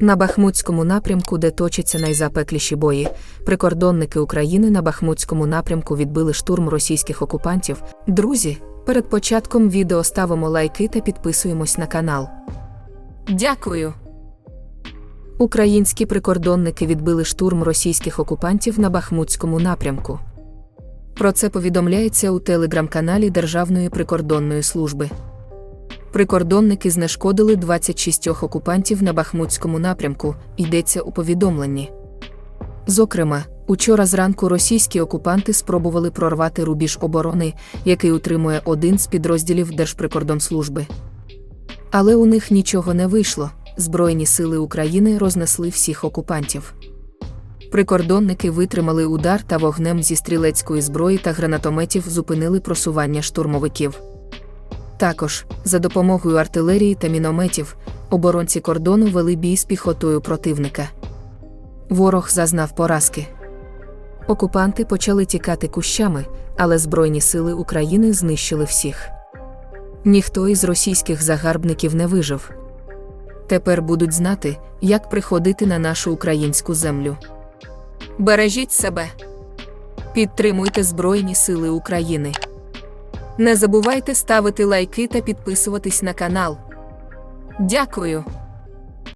На Бахмутському напрямку, де точаться найзапекліші бої, прикордонники України на Бахмутському напрямку відбили штурм російських окупантів. Друзі, перед початком відео ставимо лайки та підписуємось на канал. Дякую. Українські прикордонники відбили штурм російських окупантів на Бахмутському напрямку. Про це повідомляється у телеграм-каналі Державної прикордонної служби. Прикордонники знешкодили 26 окупантів на Бахмутському напрямку, йдеться у повідомленні. Зокрема, учора зранку російські окупанти спробували прорвати рубіж оборони, який утримує один з підрозділів Держприкордонслужби. Але у них нічого не вийшло. Збройні сили України рознесли всіх окупантів. Прикордонники витримали удар та вогнем зі стрілецької зброї та гранатометів зупинили просування штурмовиків. Також, за допомогою артилерії та мінометів, оборонці кордону вели бій з піхотою противника. Ворог зазнав поразки. Окупанти почали тікати кущами, але Збройні сили України знищили всіх. Ніхто із російських загарбників не вижив. Тепер будуть знати, як приходити на нашу українську землю. Бережіть себе. Підтримуйте Збройні Сили України. Не забувайте ставити лайки та підписуватись на канал. Дякую.